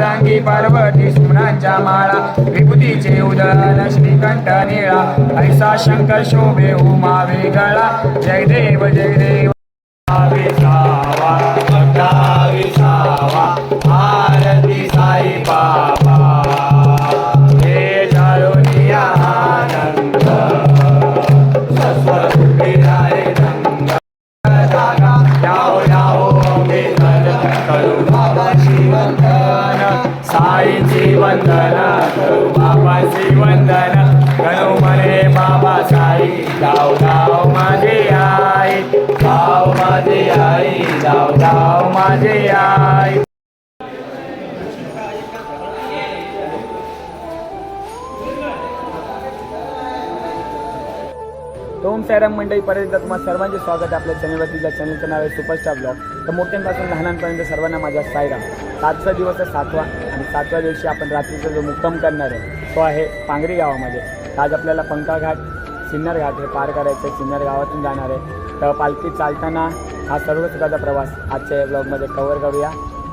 अर्धांगी पार्वती सुमनांच्या माळा विभूतीचे उदळण श्रीकंठ निळा ऐसा शंकर शोभे उमा वेगळा. जय देव जय देव. विसावा विसावा आरती साई बाबा आईची वंदना करू बाबाची वंदना करू म्हणे बाबा साई जाऊ जाऊ माझे आई जाऊ माझे आई जाऊ जाऊ माझे आई. साईराम मंडळी परत तुम्हाला सर्वांचे स्वागत आहे आपल्या चॅनलवरती. ज्या चॅनलचं नाव आहे सुपरस्टार ब्लॉग. तर मोठ्यांपासून लहानांपर्यंत सर्वांना माझा साईराम. सातचा दिवस आहे सातवा. आणि सातव्या दिवशी आपण रात्रीचा जो मुक्काम करणार आहे तो आहे पांगरी गावामध्ये. आज आपल्याला पंका घाट सिन्नर घाट हे पार करायचं आहे. सिन्नर गावातून जाणार आहे. तर पालखी चालताना हा सर्व सुखाचा प्रवास आजच्या या ब्लॉगमध्ये कवर करूया.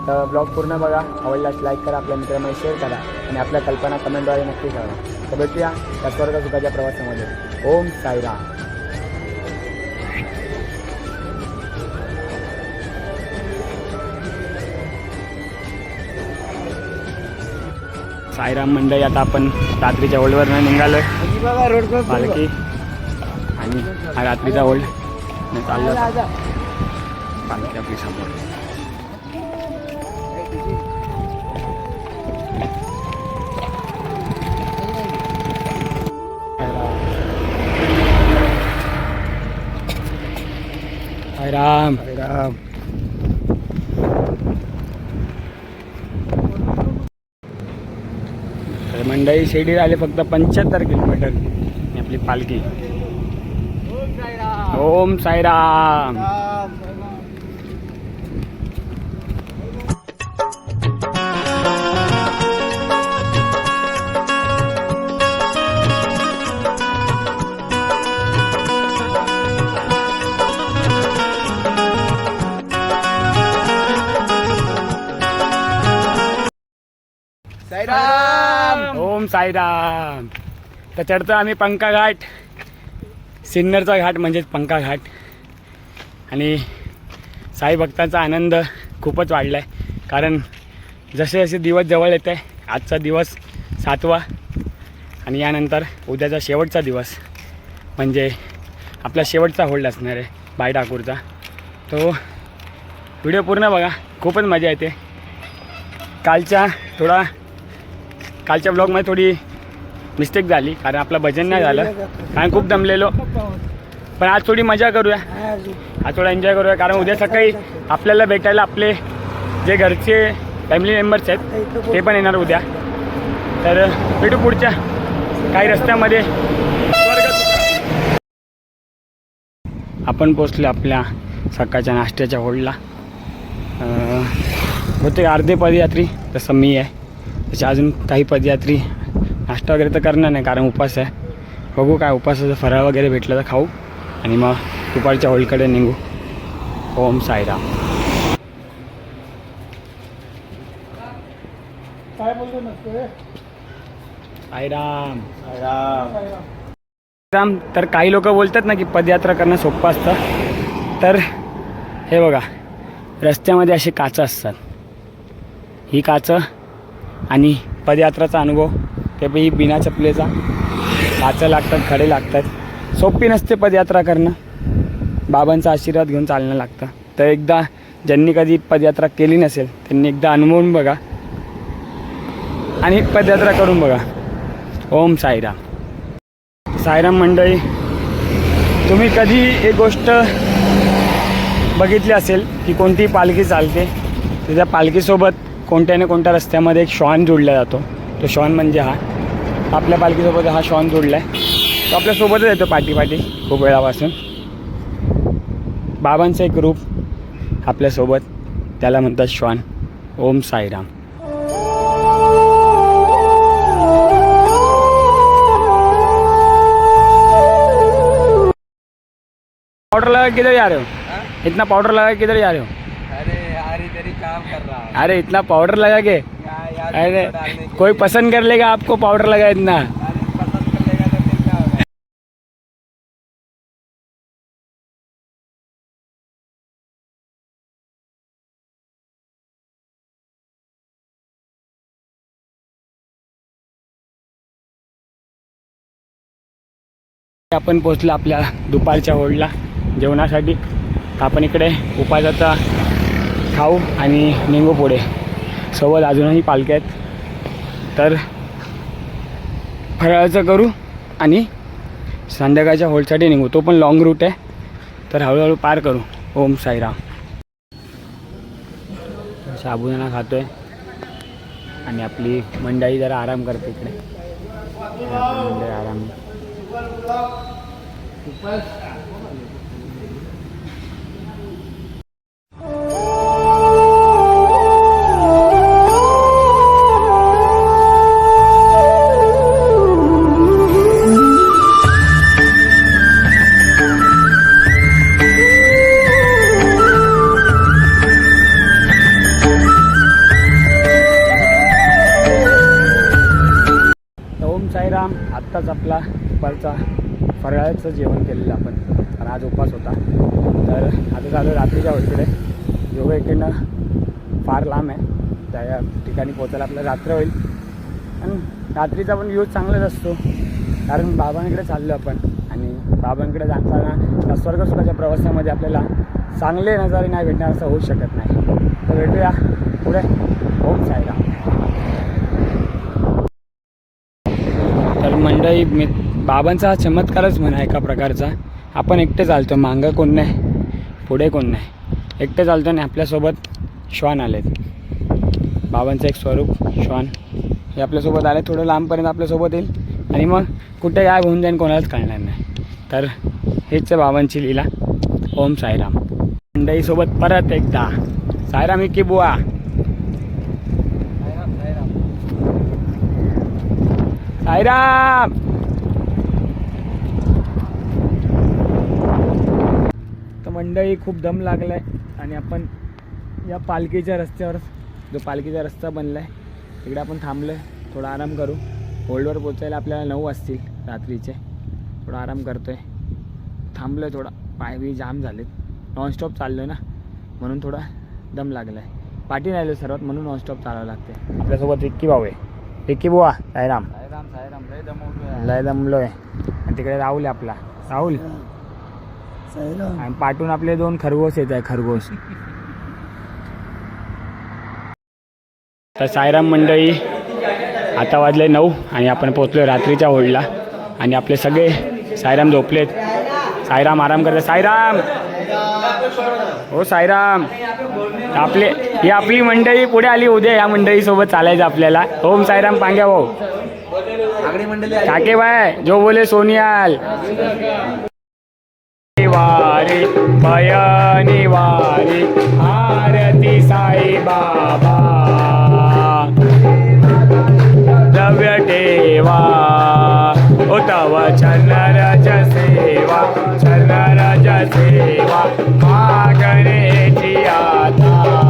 तर ब्लॉग पूर्ण बघा. आवडल्यास लाईक करा आपल्या मित्रांमध्ये शेअर करा आणि आपल्या कल्पना कमेंटद्वारे नक्की करा. तर भेटूया त्या स्वर्ग सुखाच्या प्रवासामध्ये. ओम साईराम. साईराम मंडळी आता आपण रात्रीच्या ओल्डवरनं निघालोय. पालखी. आणि हा रात्रीचा ओल्ड. चाललो पालखी आपली समोर. साईराम. साईराम तर मंडई शिर्डी आले फक्त पंच्याहत्तर किलोमीटर. आपली पालखी. ओम साईराम. साईराम. तर चढतो आम्ही पंका घाट. सिन्नरचा घाट म्हणजेच पंका घाट. आणि साई भक्तांचा आनंद खूपच वाढला आहे कारण जसे जसे दिवस जवळ येत आहे आजचा दिवस सातवा. आणि यानंतर उद्याचा शेवटचा दिवस. म्हणजे आपला शेवटचा होल्ड असणार आहे बाय ठाकूरचा. तो व्हिडिओ पूर्ण बघा खूपच मजा येते. कालच्या थोडा कालच्या ब्लॉगमध्ये थोडी मिस्टेक झाली कारण आपलं भजन नाही झालं. कारण खूप दमलेलो. पण आज थोडी मजा करूया. आज थोडा एन्जॉय करूया कारण उद्या सकाळी आपल्याला भेटायला आपले जे घरचे फॅमिली मेंबर्स आहेत ते पण येणार उद्या. तर भेटू पुढच्या काही रस्त्यामध्ये. आपण पोचलो आपल्या सकाळच्या नाश्त्याच्या होल्डला होते अर्धे पदयात्री तसं मी आहे. तसे अजून काही पदयात्री नाश्ता वगैरे तर करणार नाही कारण उपास आहे. बघू काय उपासाचं फराळ वगैरे भेटलं तर खाऊ. आणि मग दुपारच्या होळीकडे निघू. ओम साईराम. साईराम. राम तर काही लोक बोलतात ना की पदयात्रा करणं सोपं असतं. तर हे बघा रस्त्यामध्ये असे काचं असतात. ही काचं आणि पदयात्राचा अनुभव त्यापैकी बिना चपलेचा. काचं लागतात खडे लागतात. सोपी नसते पदयात्रा करणं. बाबांचा आशीर्वाद घेऊन चालणं लागतं. तर एकदा ज्यांनी कधी पदयात्रा केली नसेल त्यांनी एकदा अनुभवून बघा. आणि पदयात्रा करून बघा. ओम साईराम. साईराम मंडळी तुम्ही कधी एक गोष्ट बघितली असेल की कोणती पालखी चालते? त्याच्या त्या पालखीसोबत कोणत्या ना कोणत्या रस्त्यामध्ये एक श्वान जोडला जातो तो श्वान म्हणजे हा. आपल्या पालखीसोबत हा श्वान जोडला आहे तो आपल्यासोबतच येतो पाठी पाठी खूप वेळापासून. बाबांचं एक रूप आपल्यासोबत त्याला म्हणतात श्वान. ओम साईराम. पाउडर लगा के किधर जा रहे हो? इतना पाउडर लगा के किधर जा रहे हो अरे यार इधर ही काम कर रहा हूँ। अरे इतना पाउडर लगा के? अरे कोई पसंद कर लेगा आपको पाउडर लगा इतना? आपण पोचलो आपल्या दुपारच्या होडला जेवणासाठी. आपण इकडे उपासाचा खाऊ आणि निंगू पुढे. सोबत अजूनही पालख्या आहेत. तर फराळाचं करू आणि संध्याकाळच्या होलसाठी निघू. तो पण लॉंग रूट आहे. तर हळूहळू पार करू. ओम साईराम. साबुदाणा खातोय. आणि आपली मंडळी जरा आराम करते इकडे. मंडळी आराम. फराळाचं जेवण केलेलं आपण. कारण आज उपवास होता. तर आता झालं रात्रीच्या होतीकडे योगा इकडनं फार लांब आहे. त्या या ठिकाणी पोचायला आपल्याला रात्र होईल. आणि रात्रीचा पण व्ह्यूज चांगलाच असतो. कारण बाबांकडे चाललो आपण. आणि बाबांकडे जाताना या स्वर्गसुखाच्या प्रवासामध्ये आपल्याला चांगले नजारे नाही भेटणार असं होऊ शकत नाही. तर भेटूया पुढे. ओम साईराम. तर मंडळी मी बाबांचा हा चमत्कारच म्हणा एका प्रकारचा. आपण एकटे चालतो मागं कोण नाही पुढे कोण नाही. एकटे चालतो आणि आपल्यासोबत श्वान आलेत. बाबांचं एक स्वरूप श्वान. हे आपल्यासोबत आले थोडं लांबपर्यंत आपल्यासोबत येईल. आणि मग कुठे काय होऊन जाईन कोणालाच कळणार नाही. तर हेच आहे बाबांची लीला. ओम साईराम. मंडईसोबत परत एकदा. साईराम की बुवा. साईराम तर मंडळी खूप दम लागला आहे आणि आपण या पालखीच्या रस्त्यावर जो पालखीचा रस्ता बनला आहे तिकडे आपण थांबलो आहे थोडा आराम करू. होल्डवर पोचायला आपल्याला नऊ वाजतील रात्रीचे. थोडा आराम करतो आहे थांबलो आहे थोडा. पाय बी जाम झालेत. नॉनस्टॉप चाललो आहे ना. म्हणून थोडा दम लागला आहे पाठी राहिलो सर्वात म्हणून नॉनस्टॉप चालावं लागते आपल्यासोबत विक्की भाऊ आहे. विक्की बुवा साईराम. साईराम साईराम. लय दमवतोय लय दमलोय. आणि तिकडे राहुल आहे आपला. राहुल. आणि पाठून आपले दोन खरगोश येत आहे खरगोश. तर साईराम मंडळी आता वाजले नऊ आणि आपण पोचलो रात्रीच्या होळीला. आणि आपले सगळे साईराम झोपलेत साईराम आराम करतात साईराम! हो साईराम! आपले ही आपली मंडळी पुढे आली उद्या या मंडळीसोबत चालायचं आपल्याला. ओम साईराम पांग्या भाऊ. काके बाय जो बोले सोनियाल. वारी भयनी वारी आरती साई बाबा द्रव्य देवा उतव चंद्रज सेवा चंद्रज सेवा मागणे आता.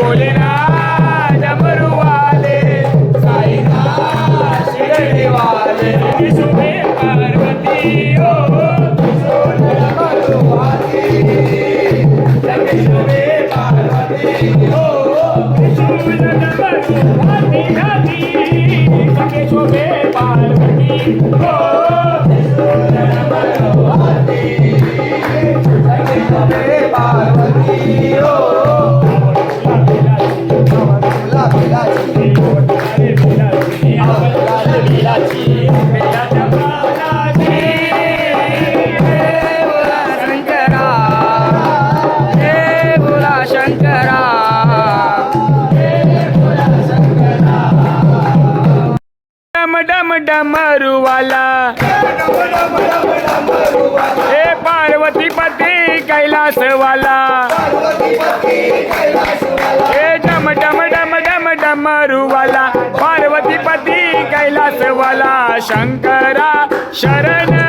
Bolera. मरुवाला. हे पार्वती पती कैलासवाला. हे डम डम डम डम डमरुवाला पार्वती पती कैलासवाला शंकरा शरण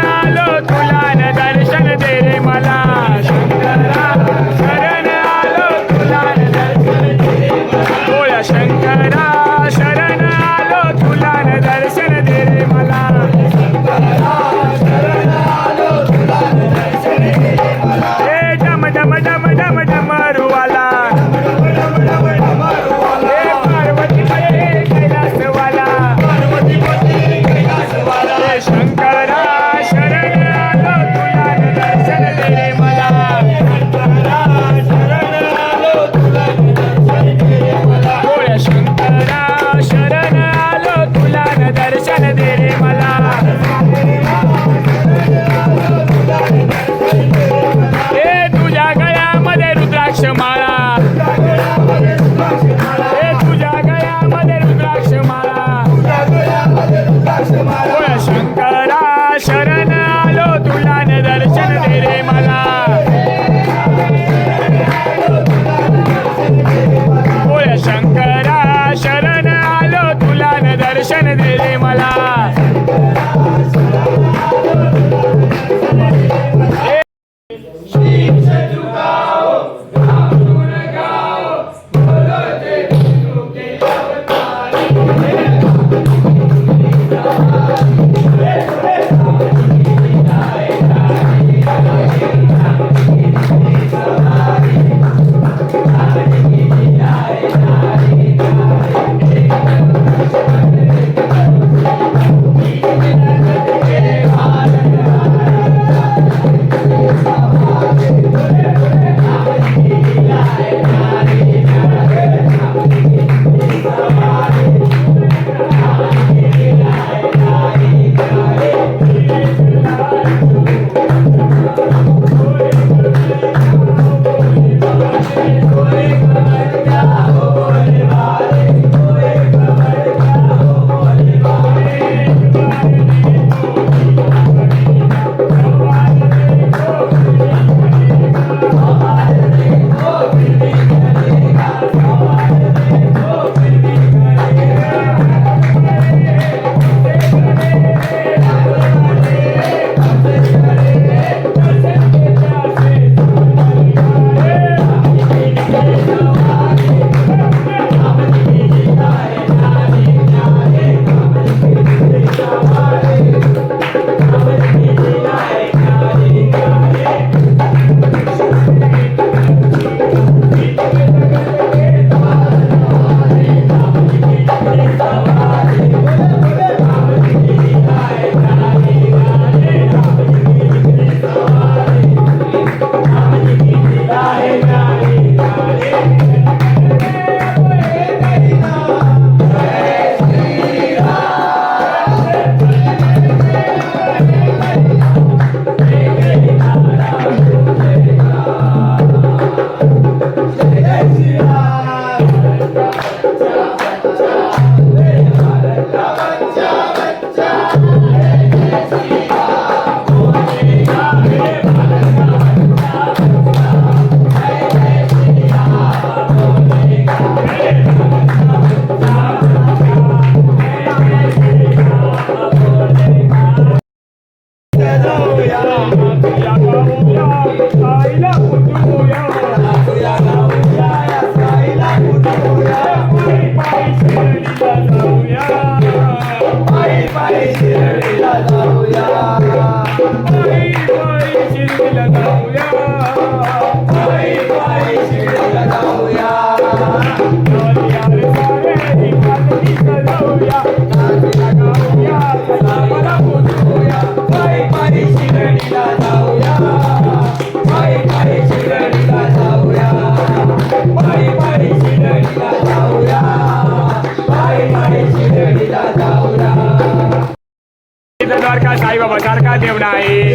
साईबाबा देव नाही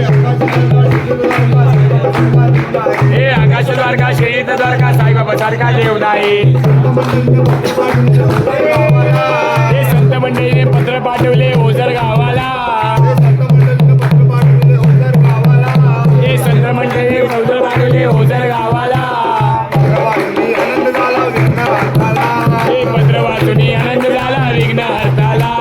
हे आकाश द्वारका श्रीत द्वारका साईबाबा सारखा देव नाही हे संत मंडळीने पत्र पाठवले ओझर गावाला. हे संत मंडळीने पत्र पाठवले ओझर गावाला. हे पत्र वाचून आनंद झाला विघ्न हरताला.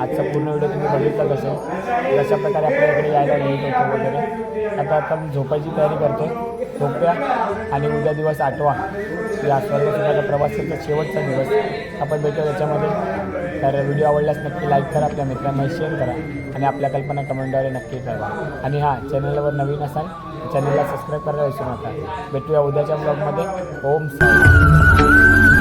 आजचा पूर्ण व्हिडिओ तुम्ही बघितला कसं कशा प्रकारे आपल्या इकडे यायला लेट होतो वगैरे. आता आपण झोपायची तयारी करतो झोप्या आणि उद्या दिवस आठवा. या सर्व प्रवासाचा शेवटचा दिवस. आपण भेटतो त्याच्यामध्ये तर व्हिडिओ आवडल्यास नक्की लाईक करा आपल्या मित्रांना शेअर करा आणि आपल्या कल्पना कमेंटद्वारे नक्की कळवा. आणि हां चॅनलवर नवीन असाल चॅनलला सबस्क्राईब करायला विसरू नका. भेटूया उद्याच्या ब्लॉगमध्ये ओम साई.